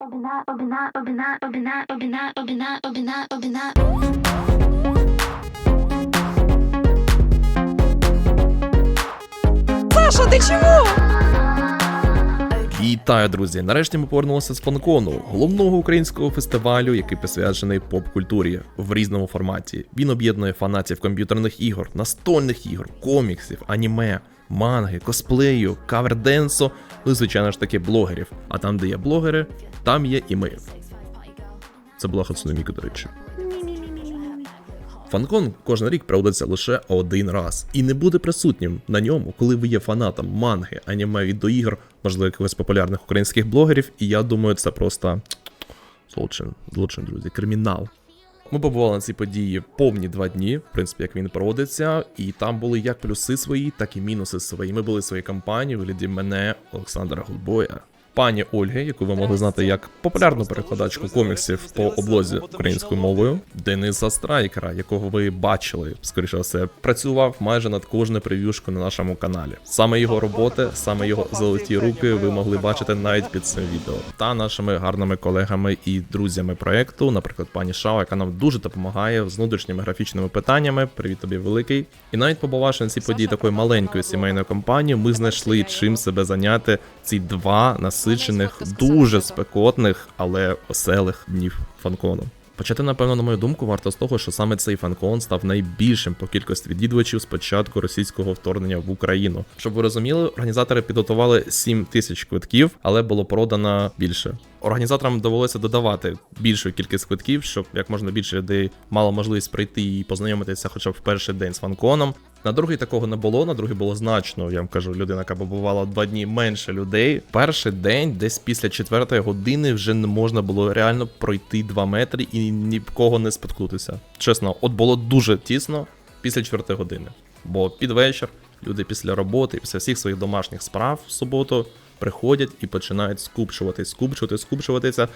Obina, obina, obina, obina, obina, obina, obina, obina. Саша, ти чому? Вітаю, друзі! Нарешті ми повернулися з фанкону, головного українського фестивалю, який присвячений поп-культурі в різному форматі. Він об'єднує фанатів комп'ютерних ігор, настольних ігор, коміксів, аніме, манги, косплею, каверденсу, ну і звичайно ж таки блогерів. А там, де є блогери, там є і ми. Це була Хацуноміка, до речі. Фанкон кожен рік проводиться лише один раз і не буде присутнім на ньому, коли ви є фанатом манги, аніме, відеоігр, можливо, якихось популярних українських блогерів. І я думаю, це просто злочин, злочин, друзі, кримінал. Ми побували на цій події повні два дні, в принципі, як він проводиться, і там були як плюси свої, так і мінуси свої. Ми були в своїй компанії вигляді мене, Олександра Гудбоя, пані Ольги, яку ви могли знати як популярну перекладачку коміксів по облозі українською мовою, Дениса Страйкера, якого ви бачили, скоріше все, працював майже над кожною прев'юшкою на нашому каналі. Саме його роботи, саме його золоті руки ви могли бачити навіть під цим відео. Та нашими гарними колегами і друзями проекту, наприклад, пані Шао, яка нам дуже допомагає з внутрішніми графічними питаннями. Привіт тобі, великий. І навіть побувавши на цій події такої маленької сімейної компанії, ми знайшли чим себе зайняти ці два насичених, дуже спекотних, але веселих днів фанкону. Почати, напевно, на мою думку, варто з того, що саме цей фанкон став найбільшим по кількості відвідувачів з початку російського вторгнення в Україну. Щоб ви розуміли, організатори підготували 7 тисяч квитків, але було продано більше. Організаторам довелося додавати більшу кількість квитків, щоб як можна більше людей мало можливість прийти і познайомитися хоча б в перший день з фанконом. На другий такого не було. На другий було значно. Я вам кажу, людина, яка побувала два дні менше людей. Перший день, десь після четвертої години, вже не можна було реально пройти 2 метри і ні в кого не споткнутися. Чесно, от було дуже тісно після четвертої години. Бо під вечір люди після роботи, після всіх своїх домашніх справ в суботу приходять і починають скупчуватись, скупчувати, скупчуватися.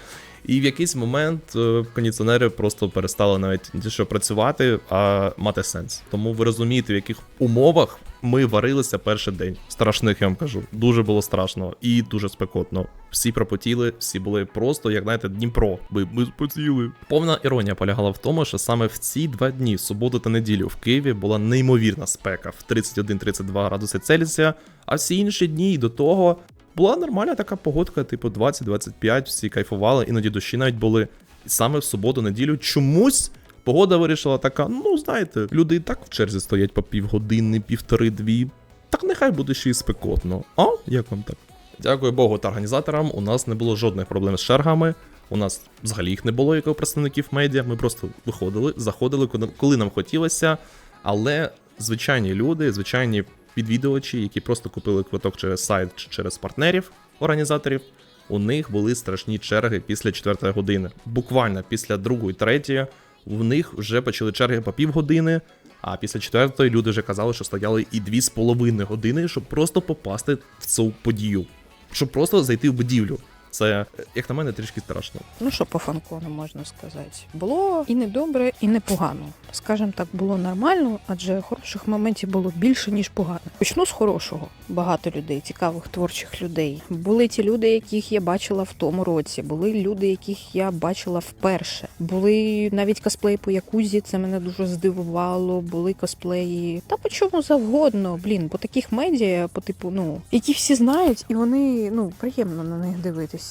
І в якийсь момент е, кондиціонери просто перестали навіть що працювати, а мати сенс. Тому ви розумієте, в яких умовах ми варилися перший день. Страшних, я вам кажу. Дуже було страшно і дуже спекотно. Всі пропотіли, всі були просто, як знаєте, Дніпро. Ми, ми спотіли. Повна іронія полягала в тому, що саме в ці два дні, суботу та неділю, в Києві була неймовірна спека в 31-32 градуси Цельсія, а всі інші дні і до того була нормальна така погодка, типу 20-25, всі кайфували, іноді дощі навіть були. І саме в суботу-неділю чомусь погода вирішила така: ну, знаєте, люди і так в черзі стоять по півгодини, півтори-дві. Так нехай буде ще й спекотно. А? Як вам так? Дякую Богу та організаторам. У нас не було жодних проблем з чергами. У нас взагалі їх не було, як у представників медіа. Ми просто виходили, заходили, коли- нам хотілося. Але звичайні люди, звичайні відвідувачі, які просто купили квиток через сайт чи через партнерів організаторів, у них були страшні черги після четвертої години. Буквально після другої, третьої, в них вже почали черги по півгодини. А після четвертої люди вже казали, що стояли і дві з половиною години, щоб просто попасти в цю подію, щоб просто зайти в будівлю. Це, як на мене, трішки страшно. Ну що по фанкону можна сказати? Було і недобре, і непогано. Скажем так, було нормально, адже хороших моментів було більше, ніж погано. Почну з хорошого. Багато людей, цікавих творчих людей. Були ті люди, яких я бачила в тому році. Були люди, яких я бачила вперше. Були навіть косплеї по якузі. Це мене дуже здивувало. Були косплеї. Та по чому завгодно. Блін, по таких медіа, по типу, ну які всі знають, і вони ну приємно на них дивитися.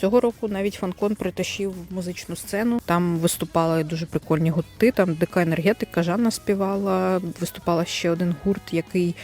Цього року навіть фанкон притащив музичну сцену. Там виступали дуже прикольні гурти. Там дика енергетика Жанна співала. Виступала ще один гурт, який.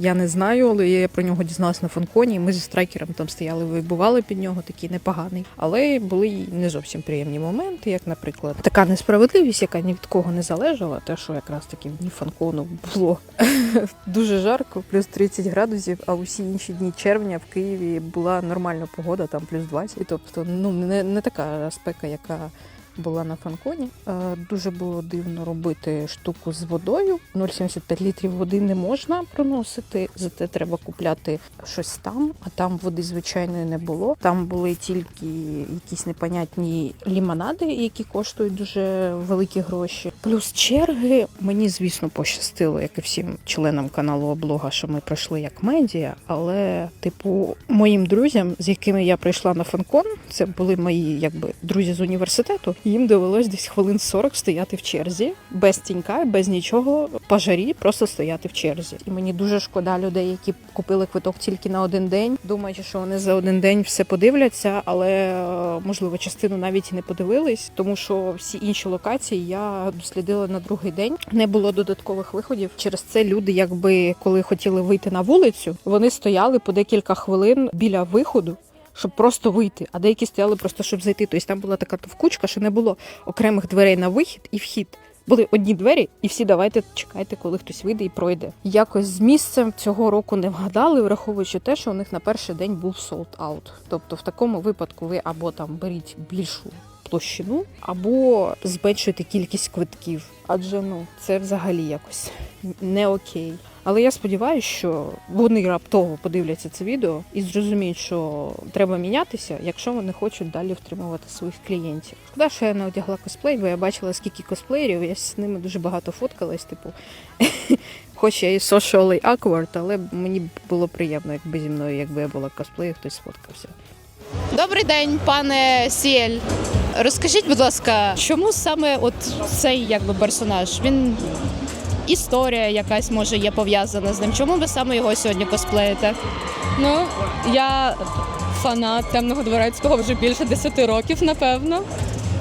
Я не знаю, але я про нього дізналась на фанконі. Ми зі страйкером там стояли, вибували під нього, такий непоганий. Але були й не зовсім приємні моменти, як, наприклад, така несправедливість, яка ні від кого не залежала. Те, що якраз таки в дні фанкону було дуже жарко, плюс 30 градусів, а усі інші дні червня в Києві була нормальна погода, там плюс 20. Тобто, ну не, не така спека, яка була на фанконі. Е, Дуже було дивно робити штуку з водою. 0,75 літрів води не можна проносити, зате треба купляти щось там, а там води звичайної не було. Там були тільки якісь непонятні лімонади, які коштують дуже великі гроші. Плюс черги мені, звісно, пощастило, як і всім членам каналу облога, що ми пройшли як медіа. Але, типу, моїм друзям, з якими я прийшла на фанкон, це були мої якби друзі з університету. Їм довелось десь хвилин 40 стояти в черзі, без тінька, без нічого, по жарі, просто стояти в черзі. І мені дуже шкода людей, які купили квиток тільки на один день, думаючи, що вони за один день все подивляться, але е, можливо частину навіть і не подивились, тому що всі інші локації я дослідила на другий день. Не було додаткових виходів. Через це люди, якби коли хотіли вийти на вулицю, вони стояли по декілька хвилин біля виходу. Щоб просто вийти, а деякі стояли просто щоб зайти. Тобто там була така товкучка, що не було окремих дверей на вихід і вхід. Були одні двері, і всі давайте чекайте, коли хтось вийде і пройде. Якось з місцем цього року не вгадали, враховуючи те, що у них на перший день був sold out. Тобто, в такому випадку ви або там беріть більшу площину, або зменшуйте кількість квитків. Адже ну це взагалі якось не окей. Але я сподіваюся, що вони раптово подивляться це відео і зрозуміють, що треба мінятися, якщо вони хочуть далі втримувати своїх клієнтів. Шкода, що я не одягла косплей, бо я бачила, скільки косплеєрів, я з ними дуже багато фоткалась. Типу, хоч я і socially awkward, але мені було приємно, якби зі мною, якби я була в косплеї, хтось сфоткався. Добрий день, пане Сіель. Розкажіть, будь ласка, чому саме от цей якби персонаж? Він історія якась може є пов'язана з ним. Чому ви саме його сьогодні косплеїте? Ну, я фанат темного дворецького вже більше 10 років, напевно.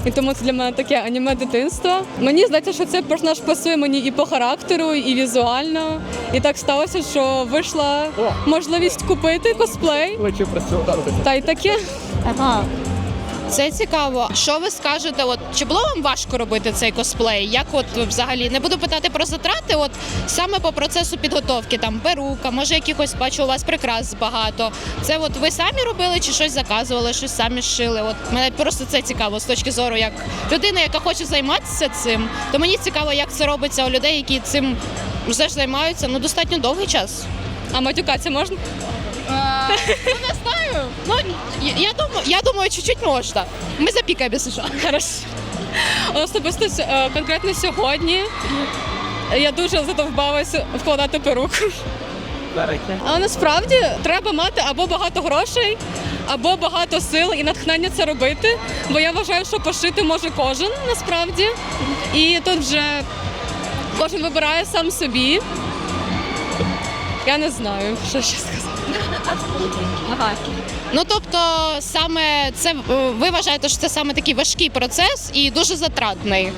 І тому це для мене таке аніме дитинство. Мені здається, що цей персонаж пасує мені і по характеру, і візуально. І так сталося, що вийшла можливість купити косплей. Та й таке. Ага. Це цікаво. Що ви скажете? От чи було вам важко робити цей косплей? Як от взагалі не буду питати про затрати? От саме по процесу підготовки, там перука, може якихось бачу у вас прикрас багато. Це от ви самі робили чи щось заказували, щось самі шили? От мене просто це цікаво з точки зору, як людина, яка хоче займатися цим, то мені цікаво, як це робиться у людей, які цим вже ж займаються ну достатньо довгий час. А матюкатися можна? Ну не знаю. Ну я, я думаю, я думаю, чуть-чуть можна. Ми запікаємо, якщо що. Хорошо. Особисто е, конкретно сьогодні я дуже задовбалася вкладати перуку. Але насправді треба мати або багато грошей, або багато сил і натхнення це робити. Бо я вважаю, що пошити може кожен насправді. І тут вже кожен вибирає сам собі. Я не знаю, що ще сказати. Ну тобто, саме це е, ви вважаєте, що це саме такий важкий процес і дуже затратний.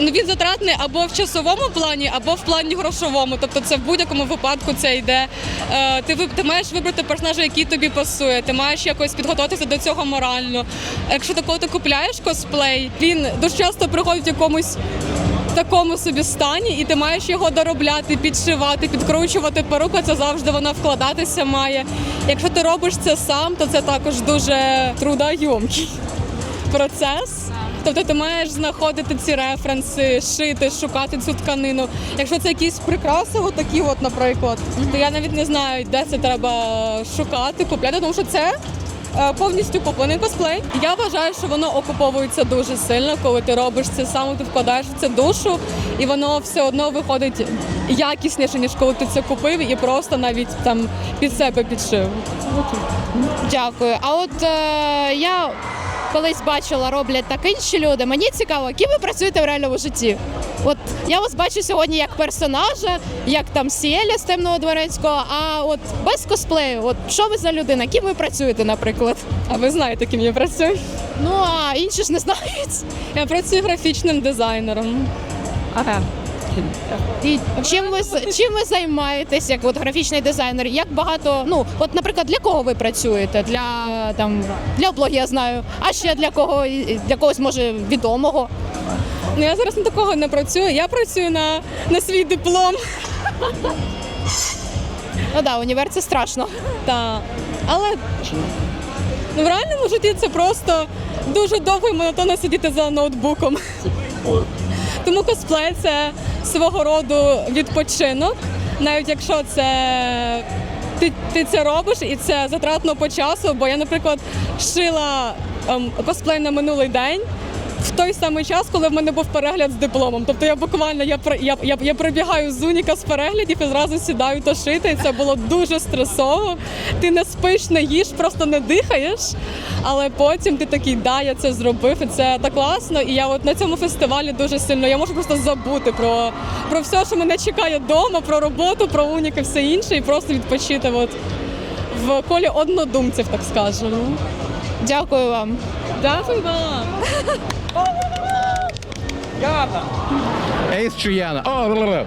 Ну, він затратний або в часовому плані, або в плані грошовому. Тобто це в будь-якому випадку це йде. Е, ти, ти маєш вибрати персонажа, який тобі пасує, ти маєш якось підготуватися до цього морально. Якщо такого ти купляєш косплей, він дуже часто приходить в якомусь такому собі стані, і ти маєш його доробляти, підшивати, підкручувати перуку, це завжди вона вкладатися має. Якщо ти робиш це сам, то це також дуже трудойомкий процес. Тобто ти маєш знаходити ці референси, шити, шукати цю тканину. Якщо це якісь прикраси, отакі, от, наприклад, то я навіть не знаю, де це треба шукати, купляти, тому що це повністю куплений косплей. Я вважаю, що воно окуповується дуже сильно, коли ти робиш це саме, ти вкладаєш в це душу, і воно все одно виходить якісніше, ніж коли ти це купив і просто навіть там під себе підшив. Дякую. А от е, я колись бачила, роблять так інші люди. Мені цікаво, ким ви працюєте в реальному житті? От я вас бачу сьогодні як персонажа, як там Сіеля з темного дворецького. А от без косплею, от що ви за людина? Ким ви працюєте, наприклад? А ви знаєте, ким я працюю? Ну а інші ж не знають. Я працюю графічним дизайнером. Ага. І чим ви чим ви займаєтесь як от графічний дизайнер? Як багато, ну от, наприклад, для кого ви працюєте? Для там для облоги я знаю, а ще для кого для когось може відомого. Ну я зараз на такого не працюю. Я працюю на, на свій диплом. Ну да, універ це страшно. Та. Але Ну в реальному житті це просто дуже довго і монотонно сидіти за ноутбуком. Тому косплей це свого роду відпочинок, навіть якщо це ти, ти це робиш і це затратно по часу. Бо я, наприклад, шила ем, косплей на минулий день. В той самий час, коли в мене був перегляд з дипломом. Тобто я буквально я, я, я, я прибігаю з уніка з переглядів і зразу сідаю то шити. І це було дуже стресово. Ти не спиш, не їш, просто не дихаєш. Але потім ти такий, да, я це зробив, і це так класно. І я от на цьому фестивалі дуже сильно я можу просто забути про, про все, що мене чекає вдома, про роботу, про унік і все інше, і просто відпочити от в колі однодумців, так скажемо. Дякую вам. Дякую вам. Ейс чи Яна? О, бла-бла.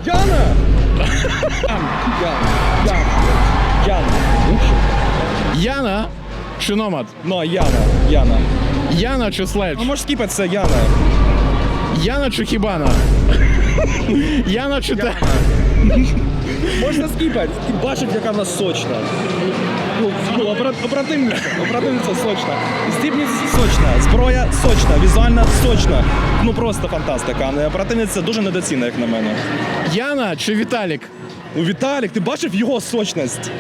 Яна чи Номад? Ну, Яна, Яна. Яна чи Следж? Ну, можеш скіпати це Яна. Яна чи Хібана? Яна чи те? Можна скіпати. Ти бачиш, яка вона сочна. Ну, ну оперативниця, оперативниця сочна. Стіпність сочна, зброя сочна, візуально сочна. Ну просто фантастика. А Оперативниця дуже недоцінна, як на мене. Яна чи Віталік? У Віталік, ти бачив його сочність?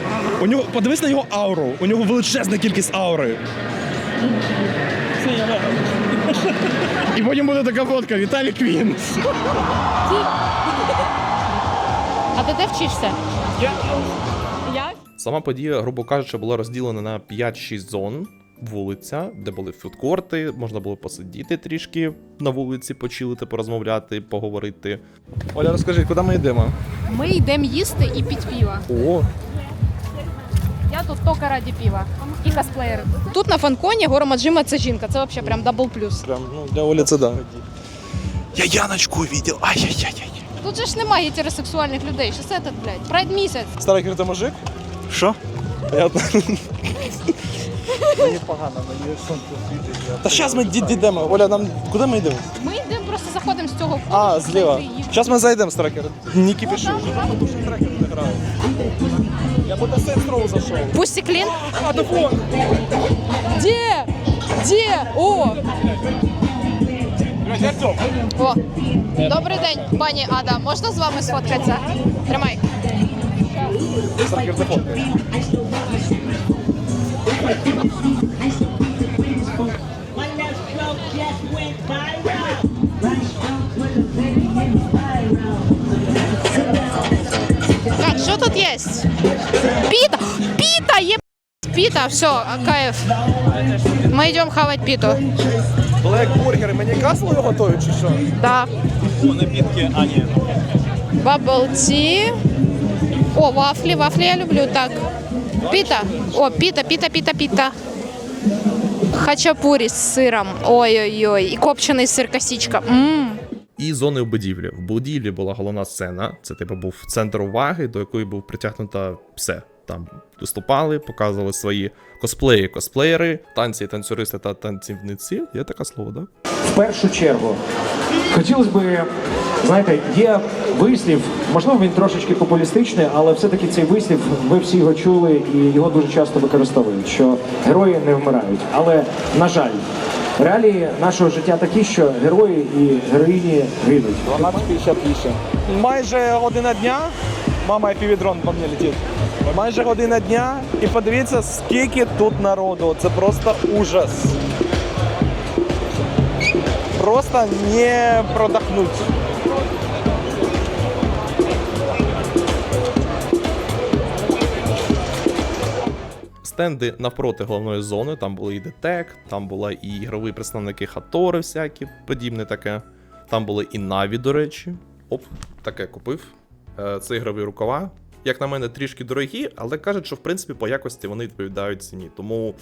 У нього, подивись на його ауру. У нього величезна кількість аури. І потім буде така фотка Віталік Квін. А ти де вчишся? Я Сама подія, грубо кажучи, була розділена на 5-6 зон. Вулиця, де були фудкорти, можна було посидіти трішки на вулиці, почилити, порозмовляти, поговорити. Оля, розкажи, куди ми йдемо? Ми йдемо їсти і пить пиво. О, Я тут тільки раді пива. І косплеєр. Тут на фанконі Гора Маджима це жінка. Це взагалі прям дабл плюс. Прям, ну, для Олі це да. Я Яночку увидел. Ай-яй-яй-яй. Тут же ж немає гетеросексуальних людей. Що це тут, блядь? Прайд місяць. Старий крита мужик? Що? Я... Мені погано, мені сонце світить. Та зараз ми ді- дійдемо. Оля, нам куди ми йдемо? Ми йдемо просто заходимо з цього входу. А, зліва. Зараз ми зайдемо, страйкер. Не кипіши. Дуже трекер не грає. Я по Row зайшов. Пусті клін. А, да вон! де? Де? О! О, добрий день, пані Ада. Можна з вами сфоткатися? Тримай. Так, що тут є? Піта! Піта! Є Піта, все, кайф. Ми йдемо хавати піту. Блек бургери, мені касло готують чи що? Да. Підки, а ні. Bubble tea. О, вафлі, вафлі я люблю, так. Піта. О, піта, піта, піта, піта. Хачапурі з сиром. Ой-ой-ой. І копчений сир косічка. Ммм. і зони в будівлі. В будівлі була головна сцена. Це типу був центр уваги, до якої був притягнута все. Там виступали, показували свої косплеї, косплеєри, танці, танцюристи та танцівниці. Є таке слово, да? В першу чергу хотілося б, знаєте, є вислів, можливо, він трошечки популістичний, але все-таки цей вислів, ви всі його чули і його дуже часто використовують, що герої не вмирають. Але, на жаль, реалії нашого життя такі, що герої і героїні гинуть. 12.58. Майже година дня. Мама епівідрон по мені летить. Майже година дня. І подивіться, скільки тут народу. Це просто ужас. Просто не продохнуть. Стенди навпроти головної зони, там були і Детек, там були і ігрові представники Хатори, всякі подібне таке. Там були і Наві, до речі. Оп, таке купив. Е, Це ігрові рукава. Як на мене, трішки дорогі, але кажуть, що в принципі по якості вони відповідають ціні. Тому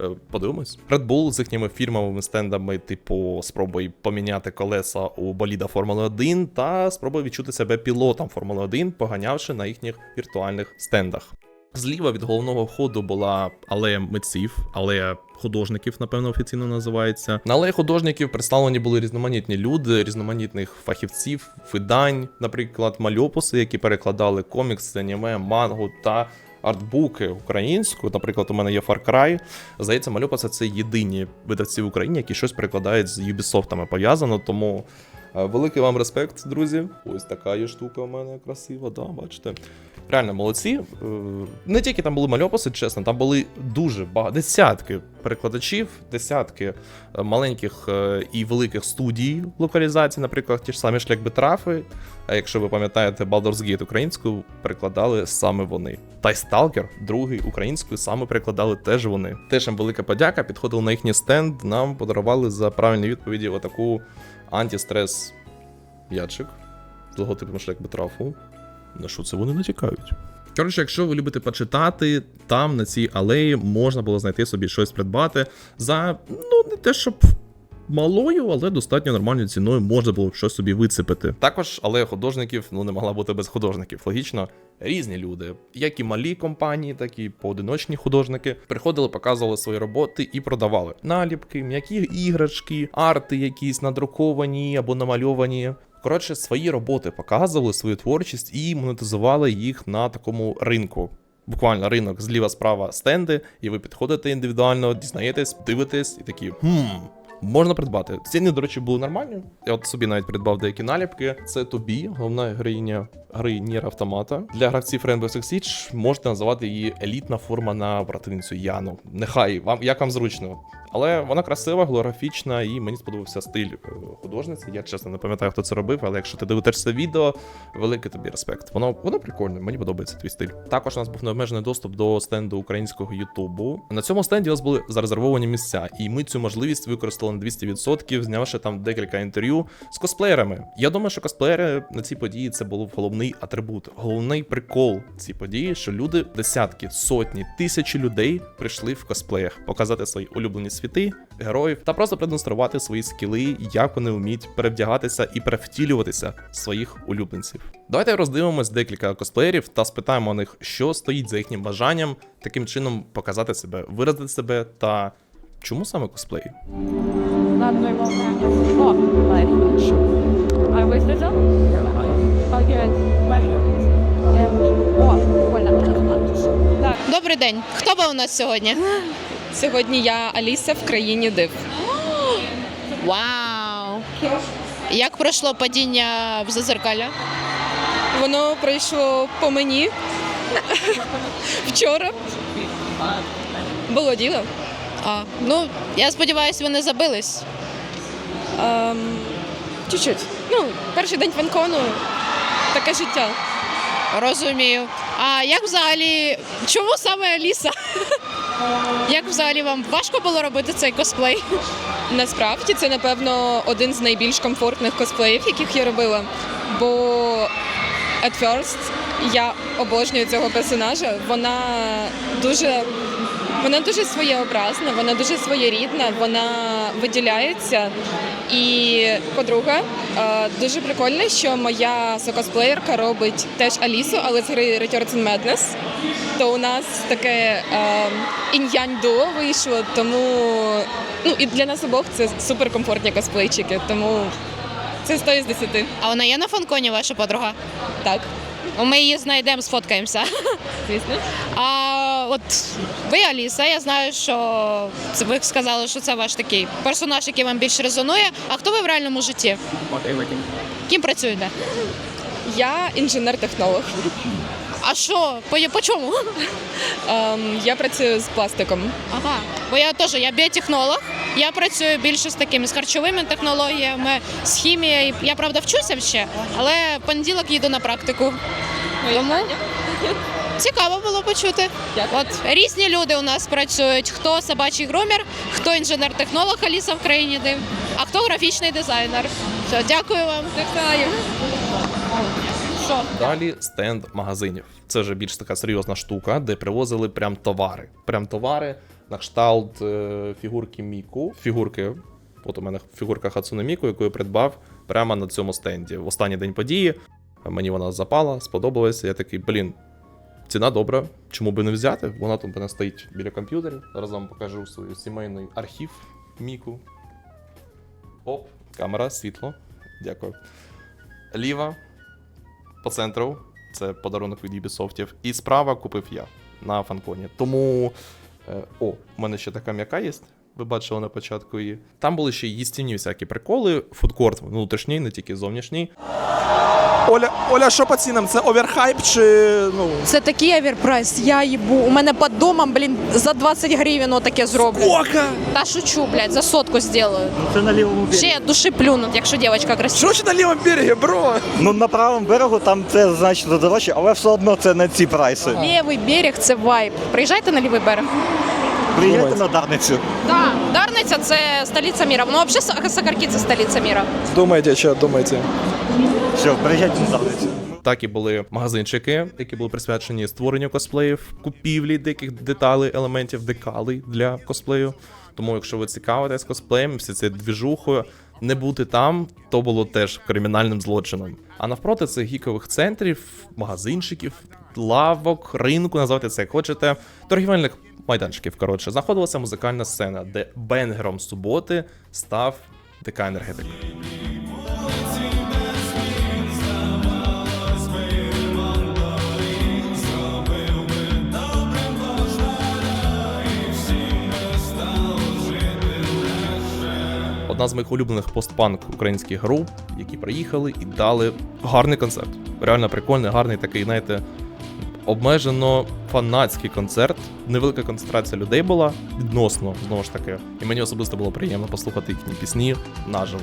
е, подивимось. Red Bull з їхніми фірмовими стендами, типу, спробуй поміняти колеса у боліда Формули 1 та спробуй відчути себе пілотом Формули 1, поганявши на їхніх віртуальних стендах. Зліва від головного входу була алея митців, алея художників, напевно, офіційно називається. На алеї художників представлені були різноманітні люди, різноманітних фахівців, видань, наприклад, мальопуси, які перекладали комікси, аніме, мангу та артбуки українською. Наприклад, у мене є Far Cry. Здається, Мальопаса це єдині видавці в Україні, які щось перекладають з Ubisoft пов'язано. Тому е, великий вам респект, друзі. Ось така є штука у мене красива, да, бачите. Реально молодці. Е, Не тільки там були мальописи, чесно, там були дуже багато десятки перекладачів, десятки е, маленьких е, і великих студій локалізації, наприклад, ті ж самі шлях Бетрафи. А якщо ви пам'ятаєте, Baldur's Gate українською перекладали саме вони. Та й Stalker, другий українською, саме перекладали теж вони. Теж їм велика подяка. Підходили на їхній стенд, нам подарували за правильні відповіді отаку антистрес ячик з логотипом шлях Бетрафу. На що це вони натякають? Коротше, якщо ви любите почитати, там на цій алеї можна було знайти собі щось придбати за ну не те, щоб малою, але достатньо нормальною ціною можна було б щось собі вицепити. Також алея художників ну не могла бути без художників. Логічно, різні люди, як і малі компанії, так і поодиночні художники, приходили, показували свої роботи і продавали наліпки, м'які іграшки, арти якісь надруковані або намальовані. Коротше, свої роботи показували, свою творчість і монетизували їх на такому ринку. Буквально ринок зліва справа стенди, і ви підходите індивідуально, дізнаєтесь, дивитесь і такі хм. Можна придбати. Ціни, до речі, були нормальні. Я от собі навіть придбав деякі наліпки. Це тобі, головна героїня гри Нір Автомата. Для гравців Rainbow Six Siege можете називати її елітна форма на братиницю Яну. Нехай вам як вам зручно. Але вона красива, голографічна, і мені сподобався стиль е, художниці. Я чесно не пам'ятаю, хто це робив, але якщо ти дивишся відео, великий тобі респект. Воно воно прикольне, мені подобається твій стиль. Також у нас був необмежений доступ до стенду українського Ютубу. На цьому стенді у нас були зарезервовані місця, і ми цю можливість використали на 200%, знявши там декілька інтерв'ю з косплеєрами. Я думаю, що косплеєри на цій події це був головний атрибут, головний прикол цієї події, що люди, десятки, сотні, тисячі людей прийшли в косплеях показати свої улюблені світи, героїв та просто продемонструвати свої скіли, як вони вміють перевдягатися і перевтілюватися своїх улюбленців. Давайте роздивимось декілька косплеєрів та спитаємо у них, що стоїть за їхнім бажанням таким чином показати себе, виразити себе та чому саме косплей? Лайф. А. Так, Добрий день. Хто ви у нас сьогодні? Сьогодні я Аліса в країні див. Вау! Як пройшло падіння в зазеркалля? Воно пройшло по мені вчора. Було діло. А, ну, я сподіваюся, ви не забились. Ем, чуть-чуть. Ну, перший день фанкону, таке життя. Розумію. А як взагалі, чому саме Аліса? Як взагалі вам важко було робити цей косплей? Насправді це, напевно, один з найбільш комфортних косплеїв, яких я робила. Бо at first я обожнюю цього персонажа. Вона дуже. Вона дуже своєобразна, вона дуже своєрідна, вона виділяється. І, по-друге, е, дуже прикольно, що моя сокосплеєрка робить теж Алісу, але з гри Returns in Madness. То у нас таке е, інь-янь дуо вийшло, тому ну і для нас обох це суперкомфортні косплейчики, тому це 100 із 10. А вона є на фанконі, ваша подруга? Так, Ну, Ми її знайдемо, сфоткаємося. звісно. А от ви, Аліса, я знаю, що це ви сказали, що це ваш такий персонаж, який вам більш резонує. А хто ви в реальному житті? Ким працюєте? Я інженер-технолог. А що? По, по чому? Ем, я працюю з пластиком. Ага. Бо я теж я біотехнолог. Я працюю більше з такими з харчовими технологіями, з хімією. Я правда вчуся ще, але понеділок їду на практику. Тому цікаво було почути. От різні люди у нас працюють: хто собачий грумер, хто інженер-технолог Аліса в країні див, а хто графічний дизайнер. Все, дякую вам. Дякую. Що? Далі стенд магазинів. Це вже більш така серйозна штука, де привозили прям товари. Прям товари на кшталт е, фігурки Міку. Фігурки. От у мене фігурка Хацуне Міку, яку я придбав прямо на цьому стенді. В останній день події. Мені вона запала, сподобалася. Я такий, блін, ціна добра. Чому би не взяти? Вона там мене стоїть біля комп'ютерів. Зараз вам покажу свій сімейний архів Міку. Оп, камера, світло. Дякую. Ліва по центру. Це подарунок від Ubisoft. І справа купив я. на фанконі. Тому. Е, о, у мене ще така м'яка є. Ви бачили на початку її. Там були ще їстівні всякі приколи, фудкорт внутрішній, не тільки зовнішній. Оля, Оля, що по цінам? Це оверхайп чи ну. Це такий оверпрайс, я їбу. У мене під домом, блін, за 20 гривень отаке зроблять. Ока! Та шучу, блядь, за сотку зроблю. Це на лівому березі. Ще я душі плюнуть, якщо дівчинка красива. Що чи на лівому берегі, бро? Ну на правому берегу там це значно дорожче, але все одно це не ці прайси. Лівий берег це вайб. Приїжджайте на лівий берег. Приїдьте на Дарницю. Так, Дарниця це столиця міра. Ну, взагалі, Сакарки це столиця міра. Думайте, що думаєте? Все, приїжджайте на Дарницю. Так і були магазинчики, які були присвячені створенню косплеїв, купівлі деяких деталей, елементів, декалей для косплею. Тому, якщо ви цікавитесь косплеєм, всі цією двіжухою, не бути там, то було теж кримінальним злочином. А навпроти цих гікових центрів, магазинчиків, лавок, ринку, називайте це як хочете, торгівельних майданчиків. Коротше, знаходилася музикальна сцена, де бенгером суботи став ДК енергетик. Одна з моїх улюблених постпанк українських груп, які приїхали і дали гарний концерт. Реально прикольний, гарний такий, знаєте, обмежено фанатський концерт. Невелика концентрація людей була відносно, знову ж таки. І мені особисто було приємно послухати їхні пісні наживо.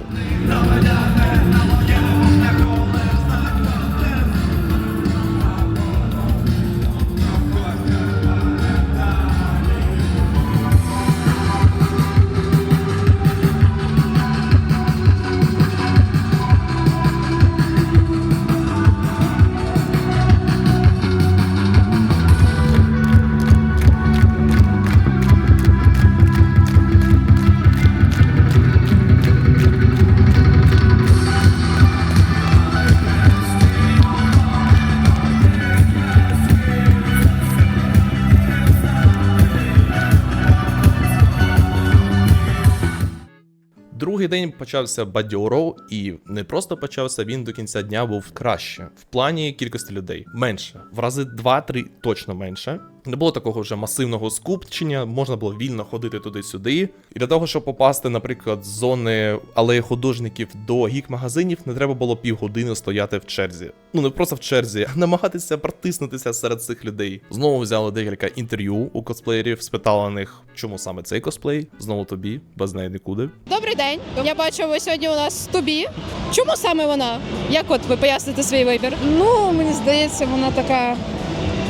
День почався бадьоро, і не просто почався, він до кінця дня був краще в плані кількості людей. Менше. В рази 2-3 точно менше. Не було такого вже масивного скупчення, можна було вільно ходити туди-сюди. І для того, щоб попасти, наприклад, з зони алеї художників до гік-магазинів, не треба було півгодини стояти в черзі. Ну не просто в черзі, а намагатися протиснутися серед цих людей. Знову взяли декілька інтерв'ю у косплеєрів, спитали них, чому саме цей косплей. Знову тобі, без неї нікуди. Добрий день. Я бачу, ви сьогодні у нас тобі. Чому саме вона? Як от ви поясните свій вибір? Ну, мені здається, вона така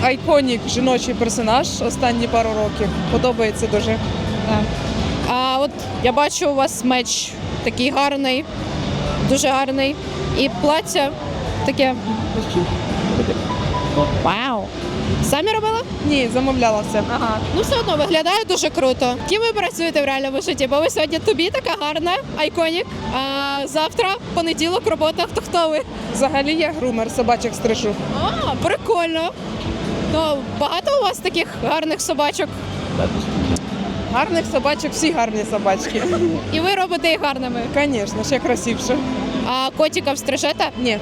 айконік жіночий персонаж останні пару років. Подобається дуже. А от я бачу у вас меч такий гарний, дуже гарний. І плаття таке. Вау! Самі робили? Ні, замовляла все. Ага. Ну все одно виглядає дуже круто. Ким ви працюєте в реальному житті? Бо ви сьогодні тобі така гарна, айконік. А завтра понеділок робота. Хто хто ви? Взагалі я грумер собачок стришу. А, прикольно. Ну, багато у вас таких гарних собачок. Гарних собачок, всі гарні собачки. І ви робите їх гарними. Звісно, ще красивше. А котиків стрижете? Ні,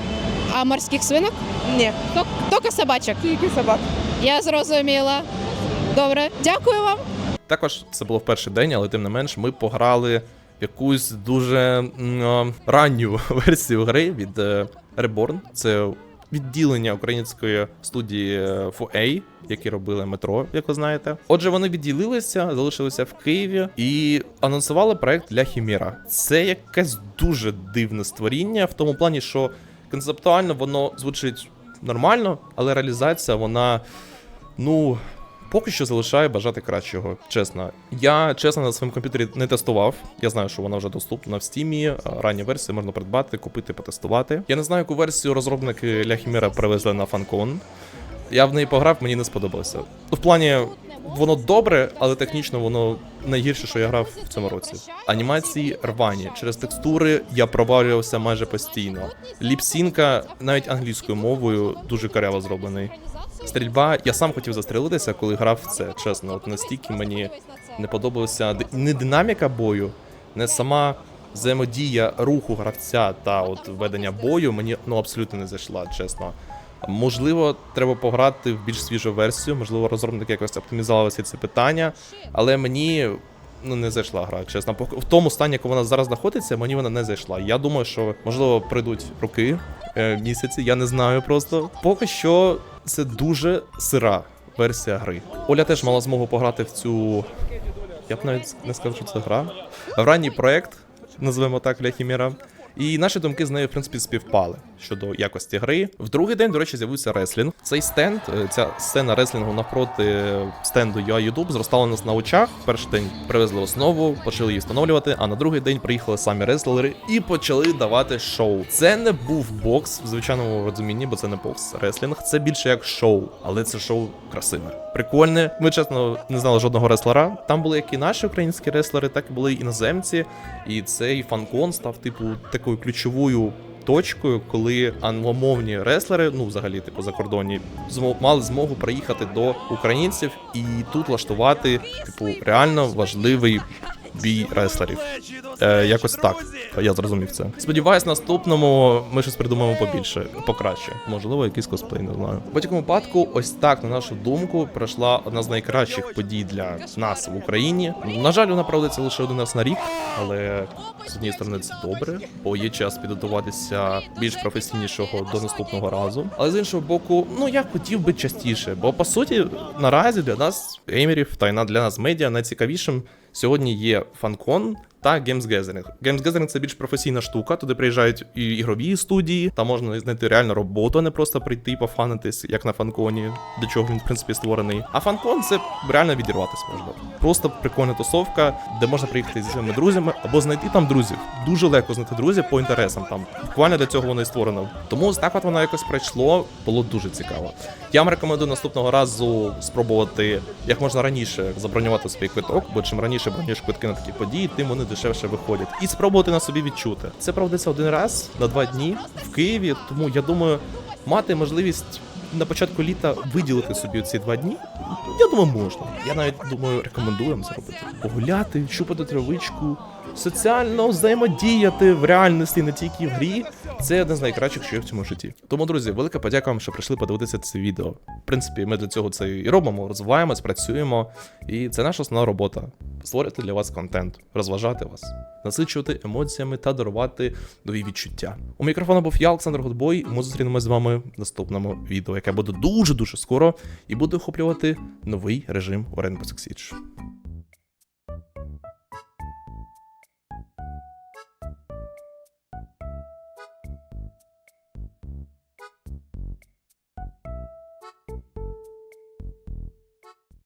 А морських свинок? ні, Тільки собачок. тільки собак. Я зрозуміла. Добре, дякую вам. Також це було в перший день, але тим не менш, ми пограли якусь дуже ранню версію гри від е, Reborn. Це відділення української студії е, 4A, які робили метро, як ви знаєте. Отже, вони відділилися, залишилися в Києві і анонсували проект для Хіміра. Це якесь дуже дивне створіння, в тому плані, що концептуально воно звучить нормально, але реалізація вона. Ну, Поки що залишає бажати кращого, чесно. Я чесно на своєму комп'ютері не тестував. Я знаю, що вона вже доступна в стімі. Ранні версії можна придбати, купити, потестувати. Я не знаю, яку версію розробники Ляхіміра привезли на фанкон. Я в неї пограв, мені не сподобалося. В плані, воно добре, але технічно воно найгірше, що я грав в цьому році. Анімації рвані. Через текстури я провалювався майже постійно. Ліпсінка навіть англійською мовою дуже каряво зроблений. Стрільба, я сам хотів застрелитися, коли грав в це, чесно. От настільки мені не подобалася не динаміка бою, не сама взаємодія руху гравця та от ведення бою мені ну абсолютно не зайшла, чесно. Можливо, треба пограти в більш свіжу версію, можливо, розробники якось оптимізували ці питання, але мені. Ну, не зайшла гра, чесно. В тому стані, як вона зараз знаходиться, мені вона не зайшла. Я думаю, що можливо прийдуть роки, е, місяці, я не знаю просто. Поки що це дуже сира версія гри. Оля теж мала змогу пограти в цю. Я б навіть не сказав, що це гра. В ранній проект, називаємо так для Хіміра. І наші думки з нею, в принципі, співпали щодо якості гри. В другий день, до речі, з'явився реслінг. Цей стенд, е, ця сцена реслінгу навпроти стенду YouTube зростала нас на очах. Перший день привезли основу, почали її встановлювати, а на другий день приїхали самі реслери і почали давати шоу. Це не був бокс в звичайному розумінні, бо це не бокс реслінг, це більше як шоу, але це шоу красиве. Прикольне. Ми чесно не знали жодного реслера. Там були як і наші українські реслери, так і були іноземці. І цей фанкон став, типу, такою ключовою точкою, коли англомовні реслери, ну взагалі, типу, закордонні, мали змогу приїхати до українців і тут влаштувати, типу, реально важливий бій реслерів. Е, якось так. Я зрозумів це. Сподіваюсь, наступному ми щось придумаємо побільше, покраще. Можливо, якийсь косплей, не знаю. В будь-якому випадку, ось так, на нашу думку, пройшла одна з найкращих подій для нас в Україні. На жаль, вона проводиться лише один раз на рік, але з однієї сторони це добре, бо є час підготуватися більш професійнішого до наступного разу. Але з іншого боку, ну я хотів би частіше, бо по суті, наразі для нас, геймерів та й для нас медіа найцікавішим сьогодні є фанкон та Games Gathering. Games Gathering це більш професійна штука. Туди приїжджають і ігрові студії, там можна знайти реальну роботу, а не просто прийти і пофанитись, як на фанконі, до чого він в принципі створений. А фанкон це реально відірватися можна. Просто прикольна тусовка, де можна приїхати зі своїми друзями або знайти там друзів. Дуже легко знайти друзів по інтересам. Там буквально для цього воно і створено. Тому так от воно якось пройшло, було дуже цікаво. Я вам рекомендую наступного разу спробувати як можна раніше забронювати свій квиток, бо чим раніше бронюєш квитки на такі події, тим вони дешевше виходять. І спробувати на собі відчути. Це проводиться один раз на два дні в Києві, тому я думаю, мати можливість. На початку літа виділити собі ці два дні, я думаю, можна. Я навіть думаю, рекомендуємо зробити. Погуляти, щупати травичку, соціально взаємодіяти в реальності, не тільки в грі. Це один з найкращих, що є в цьому житті. Тому, друзі, велика подяка вам, що прийшли подивитися це відео. В принципі, ми для цього це і робимо, розвиваємось, працюємо, і це наша основна робота створити для вас контент, розважати вас, насичувати емоціями та дарувати нові відчуття. У мікрофона був я, Олександр Гудбой. Ми зустрінемось з вами в наступному відео, яке буде дуже дуже скоро і буде охоплювати новий режим Siege.